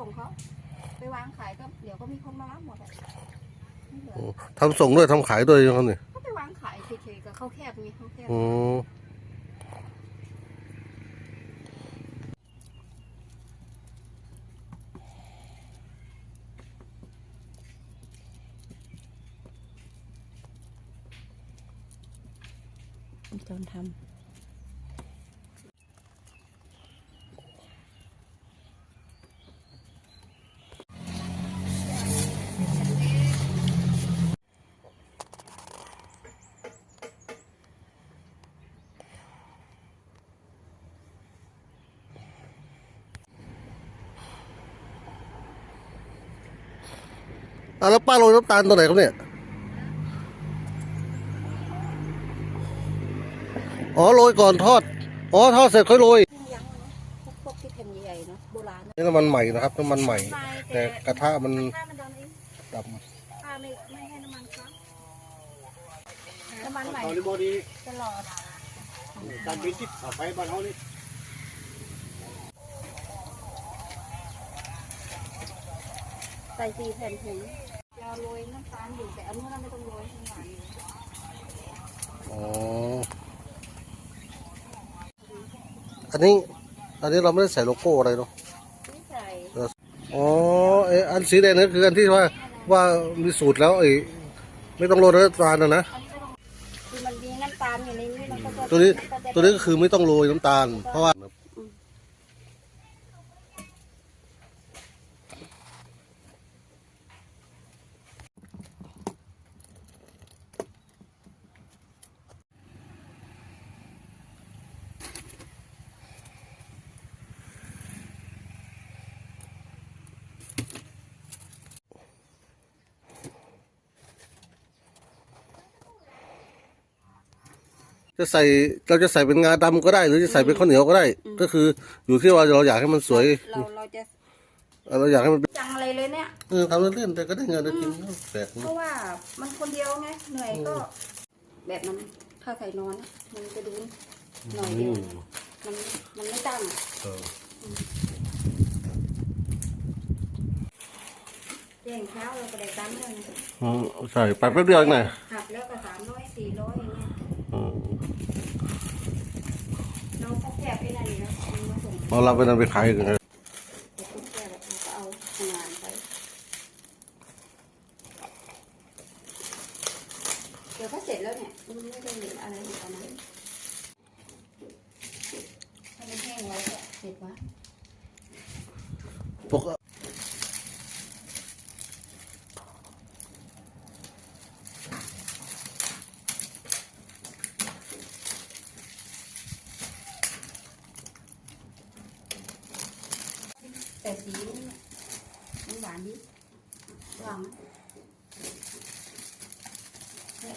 ส่งเขาไปวางขายก็เดี๋ยวก็มีคนมารับหมดอะไม่เหลือโอ้ทำส่งด้วยทำขายด้วยครับเนี่ยก็ไปวางขายเฉยๆกับข้าวแคบมีข้าวแคบอืมตอนทำ อะแล้วป้าโรยน้ำตาลตัวไหนครับเนี่ยอ๋อโรยก่อนทอดอ๋อทอดเสร็จค่อยโรยยังเนาะพวกพวกที่แผ่นใหญ่ๆเนาะโบราณนี่น้ำมันใหม่นะครับน้ำมันใหม่ไม่แต่กระทะมันถ้ามันโดนเองดถ้าไม่ไม่ให้น้ำมันครับน้ำมันใหม่เขาในบอดีตลอดการบินที่เอาไปบ้านเขานี่ใส่สี่แผ่นถุงเรา โรยน้ำตาลอยู่แต่อันนู้นเราไม่ต้องโรยข้างหลังอยู่ำอ๋อ อันนี้ อันนี้เราไม่ได้ใส่โลโก้อะไรเนาะไม่ใส่อ๋อไออันสีแดงนั่นคืออันที่ว่าว่ามีสูตรแล้วไอ้ไม่ต้องโรยน้ำตาลนะนะคือมันมีน้ำตาลอยู่ในนี้มันก็จะตัวนี้มัก็จะตัวนี้ก็คือไม่ต้องโรยน้ำตาล เพราะว่า จะใส่เราจะใส่เป็นงาดำก็ได้ หรือจะใส่เป็นข้าวเหนียวก็ได้ ก็คืออยู่ที่ว่าเราอยากให้มันสวยเราเราจะเราอยากให้มันเป็นจังอะไรเลยเนี่ย เออทำเล่นๆแต่ก็ได้เงินได้กินแปลกเพนะราะว่ามันคนเดียวไงเหนื่อยก็ แบบมันถ้าใส่นอนมันจะดูหน่อยเดียวมันมันไม่ตั้งเออเจ้งเช้าเราก็ได้ตามเงินอืมใส่ไปแป๊บเดียวเองนะหักแล้วก็สามร้อยสี่ร้อยอย่างเงี้ย อืม เราก็แคบไปนั่นนี่นะมันมาส่ง เอาเราไปนำไปขายกันนะแต่ก็แคบเราก็เอางานไปเดี๋ยวก็เสร็จแล้วเนี่ยมันไม่ได้เหลืออะไรอยู่ตอนนั้นถ้ามันแห้งไว้ก็เสร็จวะ ปก แต่สีเนี่ยมันหวานดิลองนะไม่